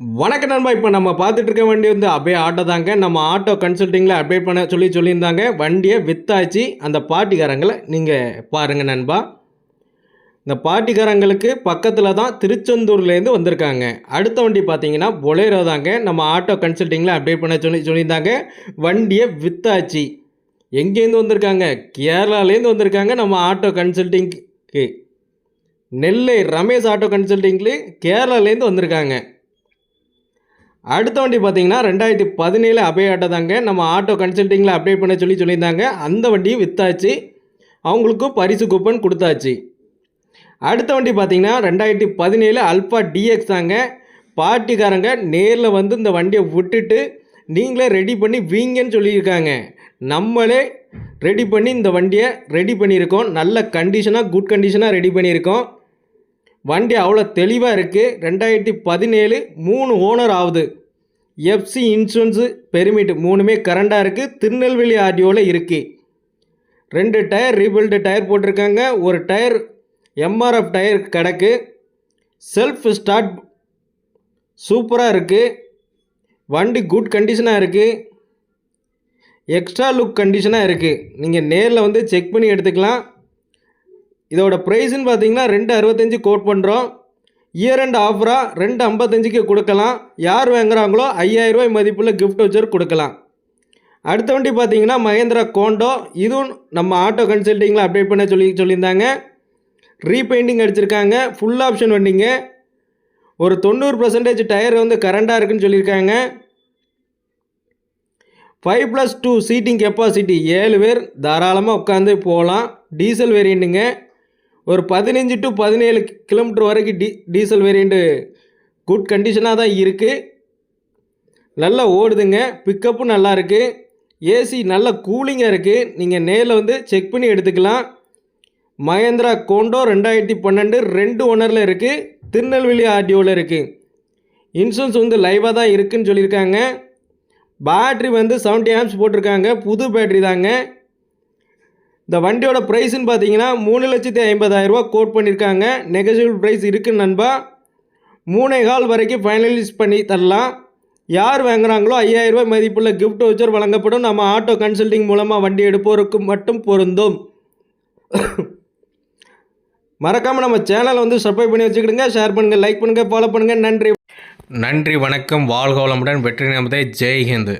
வணக்கம் நண்பா இப்போ நம்ம பார்த்துட்டு இருக்க வண்டி வந்து அப்படியே ஆட்டோ தாங்க. நம்ம ஆட்டோ கன்சல்ட்டிங்கில் அப்டேட் பண்ண சொல்லி சொல்லியிருந்தாங்க. வண்டியை வித்தாச்சு. அந்த பாட்டிக்காரங்களை நீங்கள் பாருங்கள் நண்பா. இந்த பாட்டிக்காரங்களுக்கு பக்கத்தில் தான் திருச்செந்தூர்லேருந்து வந்திருக்காங்க. அடுத்த வண்டி பார்த்தீங்கன்னா பொலேரோ தாங்க. நம்ம ஆட்டோ கன்சல்ட்டிங்கில் அப்டேட் பண்ண சொல்லி சொல்லியிருந்தாங்க. வண்டியை வித்தாச்சு. எங்கேருந்து வந்திருக்காங்க? கேரளாலேருந்து வந்திருக்காங்க நம்ம ஆட்டோ கன்சல்ட்டிங்க்கு நெல்லை ரமேஷ் ஆட்டோ கன்சல்ட்டிங்க்கு கேரளாலேருந்து வந்திருக்காங்க. அடுத்த வண்டி பார்த்தீங்கன்னா ரெண்டாயிரத்தி பதினேழு அபே ஆட்டோ தாங்க. நம்ம ஆட்டோ கன்சல்ட்டிங்கில் அப்டேட் பண்ண சொல்லி சொல்லியிருந்தாங்க. அந்த வண்டியும் விற்றாச்சு அவங்களுக்கும் பரிசு கூப்பன் கொடுத்தாச்சு. அடுத்த வண்டி பார்த்தீங்கன்னா ரெண்டாயிரத்தி பதினேழு அல்ஃபா டிஎக்ஸ் தாங்க. பார்ட்டிக்காரங்க நேரில் வந்து இந்த வண்டியை விட்டுட்டு நீங்களே ரெடி பண்ணி வீங்கன்னு சொல்லியிருக்காங்க. நம்மளே ரெடி பண்ணி இந்த வண்டியை ரெடி பண்ணியிருக்கோம். நல்ல கண்டிஷனாக குட் கண்டிஷனாக ரெடி பண்ணியிருக்கோம். வண்டி அவ்வளோ தெளிவாக இருக்குது ரெண்டாயிரத்தி பதினேழு மூணு ஓனர் ஆகுது எஃப்சி இன்சூரன்ஸு பெருமிட் மூணுமே கரண்டாக இருக்குது திருநெல்வேலி ஆர்டியோவில் இருக்குது ரெண்டு டயர் ரீபில்டு டயர் போட்டிருக்காங்க. ஒரு டயர் எம்ஆர்எஃப் டயர் கிடக்கு. செல்ஃப் ஸ்டார்ட் சூப்பராக இருக்குது வண்டி குட் கண்டிஷனாக இருக்குது எக்ஸ்ட்ரா லுக் கண்டிஷனாக இருக்குது நீங்கள் நேரில் வந்து செக் பண்ணி எடுத்துக்கலாம். இதோட ப்ரைஸுன்னு பார்த்தீங்கன்னா ரெண்டு அறுபத்தஞ்சு கோட் பண்ணுறோம் இயர் அண்ட் ஆஃபராக ரெண்டு ஐம்பத்தஞ்சுக்கு கொடுக்கலாம். யார் வாங்குறாங்களோ ஐயாயிரரூபாய் மதிப்புள்ள கிஃப்ட் வச்சர் கொடுக்கலாம். அடுத்த வண்டி பார்த்தீங்கன்னா மகேந்திரா கோண்டோ இதுவும் நம்ம ஆட்டோ கன்சல்ட்டிங்கில் அப்டேட் பண்ண சொல்லி சொல்லியிருந்தாங்க. ரீபெயிண்டிங் அடிச்சிருக்காங்க. ஃபுல் ஆப்ஷன் வண்டிங்க. ஒரு தொண்ணூறு பர்சன்டேஜ் டயர் வந்து கரண்டாக இருக்குன்னு சொல்லியிருக்காங்க. Five plus two seating capacity ஏழு பேர் தாராளமாக உட்காந்து போகலாம். டீசல் வேரியண்ட்டுங்க ஒரு பதினஞ்சு டு பதினேழு கிலோமீட்டர் வரைக்கும் டீ டீசல் வேரியண்ட்டு குட் கண்டிஷனாக தான் இருக்குது நல்லா ஓடுதுங்க. பிக்கப்பும் நல்லா இருக்குது ஏசி நல்ல கூலிங்காக இருக்குது நீங்கள் நேரில் வந்து செக் பண்ணி எடுத்துக்கலாம். மகேந்திரா கோண்டோ ரெண்டாயிரத்தி பன்னெண்டு ரெண்டு ஓனரில் இருக்குது திருநெல்வேலி ஆர்டிஓவில் இருக்குது இன்சூரன்ஸ் வந்து லைவாக தான் இருக்குன்னு சொல்லியிருக்காங்க. பேட்ரி வந்து செவன்ட்டி ஆம்ஸ் போட்டிருக்காங்க. புது பேட்ரி தாங்க. இந்த வண்டியோட ப்ரைஸ்ன்னு பார்த்தீங்கன்னா மூணு லட்சத்தி ஐம்பதாயிரரூபா கோட் பண்ணியிருக்காங்க நெகசிபிள் ப்ரைஸ் இருக்குன்னு நண்பா. மூணே கால் வரைக்கும் ஃபைனலைஸ் பண்ணி தரலாம். யார் வாங்குகிறாங்களோ ஐயாயிரரூபா மதிப்புள்ள கிஃப்ட் வச்சர் வழங்கப்படும். நம்ம ஆட்டோ கன்சல்டிங் மூலமாக வண்டி எடுப்போருக்கு மட்டும் பொருந்தும். மறக்காமல் நம்ம சேனலை வந்து சப்ஸ்கிரைப் பண்ணி வச்சுக்கிடுங்க. ஷேர் பண்ணுங்கள் லைக் பண்ணுங்கள் ஃபாலோ பண்ணுங்கள் நன்றி. நன்றி வணக்கம். வாழ்கோளமுடன் வெற்றி நமதே ஜெய்ஹிந்த்